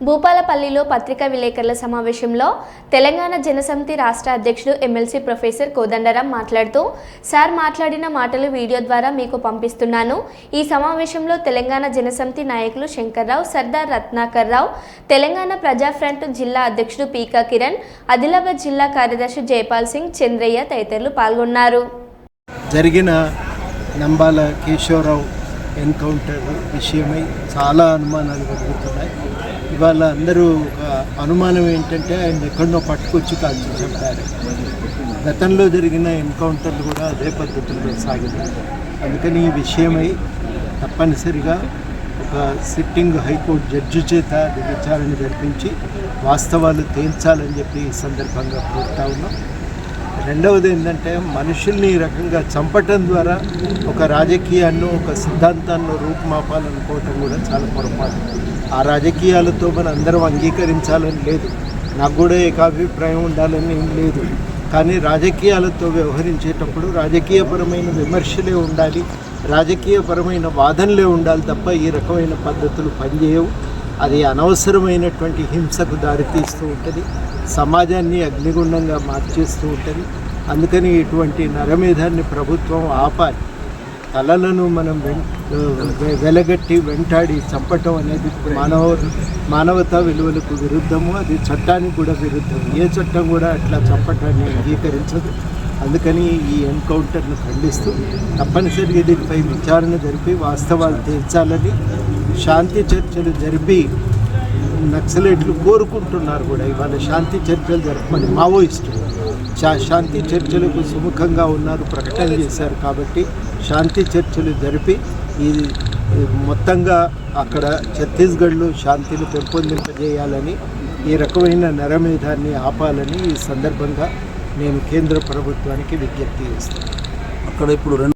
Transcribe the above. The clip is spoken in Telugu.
భూపాలపల్లిలో పత్రికా విలేకరుల సమావేశంలో తెలంగాణ జనసమితి రాష్ట్ర అధ్యక్షుడు ఎమ్మెల్సీ ప్రొఫెసర్ కోదండరాం మాట్లాడుతూ సార్ మాట్లాడిన మాటలు వీడియో ద్వారా మీకు పంపిస్తున్నాను. ఈ సమావేశంలో తెలంగాణ జనసమితి నాయకులు శంకర్రావు సర్దార్ రత్నాకర్ రావు తెలంగాణ ప్రజా ఫ్రంట్ జిల్లా అధ్యక్షుడు పీకా కిరణ్ ఆదిలాబాద్ జిల్లా కార్యదర్శి జైపాల్ సింగ్ చంద్రయ్య తదితరులు పాల్గొన్నారు. జరిగిన నంబాల కేశవరావు ఎన్కౌంటర్ విషయమై చాలా అనుమానాలు కలుగుతున్నాయి ఇవాళ అందరూ ఒక అనుమానం ఏంటంటే ఆయన ఎక్కడనో పట్టుకొచ్చి కాల్చి చంపారు. గతంలో జరిగిన ఎన్కౌంటర్లు కూడా అదే పద్ధతిలో సాగింది అందుకని ఈ విషయమై తప్పనిసరిగా ఒక సిట్టింగ్ హైకోర్టు జడ్జి చేత విచారణ జరిపించి వాస్తవాలు తేల్చాలని చెప్పి ఈ సందర్భంగా కోరుతా ఉన్నాం. రెండవది ఏంటంటే మనుషుల్ని ఈ రకంగా చంపటం ద్వారా ఒక రాజకీయాన్ని ఒక సిద్ధాంతాన్ని రూపుమాపాలనుకోవటం కూడా చాలా పొరపాటు. ఆ రాజకీయాలతో మనం అందరం అంగీకరించాలని లేదు. నాకు కూడా ఏకాభిప్రాయం ఉండాలని ఏం లేదు. కానీ రాజకీయాలతో వ్యవహరించేటప్పుడు రాజకీయపరమైన విమర్శలే ఉండాలి. రాజకీయపరమైన వాదనలే ఉండాలి తప్ప ఈ రకమైన పద్ధతులు పనిచేయవు. అది అనవసరమైనటువంటి హింసకు దారితీస్తూ ఉంటుంది. సమాజాన్ని అగ్నిగుండంగా మార్చేస్తూ ఉంటుంది. అందుకని ఇటువంటి నరమేధాన్ని ప్రభుత్వం ఆపాలి. కళలను మనం వెంట వెలగట్టి వెంటాడి చంపటం అనేది మానవ మానవతా విలువలకు విరుద్ధము అది చట్టానికి కూడా విరుద్ధం ఏ చట్టం కూడా అట్లా చంపటాన్ని అంగీకరించదు. అందుకని ఈ ఎన్కౌంటర్ను ఖండిస్తూ తప్పనిసరిగా దీనిపై విచారణ జరిపి వాస్తవాలు తీర్చాలని శాంతి చర్చలు జరిపి నక్సలైట్లు కోరుకుంటున్నారు కూడా. ఇవాళ శాంతి చర్చలు జరపమని మావోయిస్టులు. శాంతి చర్చలకు సుముఖంగా ఉన్నారు ప్రకటన చేశారు కాబట్టి శాంతి చర్చలు జరిపి ఈ మొత్తంగా అక్కడ ఛత్తీస్గఢ్లో శాంతిని పెంపొందింపజేయాలని ఈ రకమైన నరమేధాన్ని ఆపాలని ఈ సందర్భంగా నేను కేంద్ర ప్రభుత్వానికి విజ్ఞప్తి చేస్తాను అక్కడ ఇప్పుడు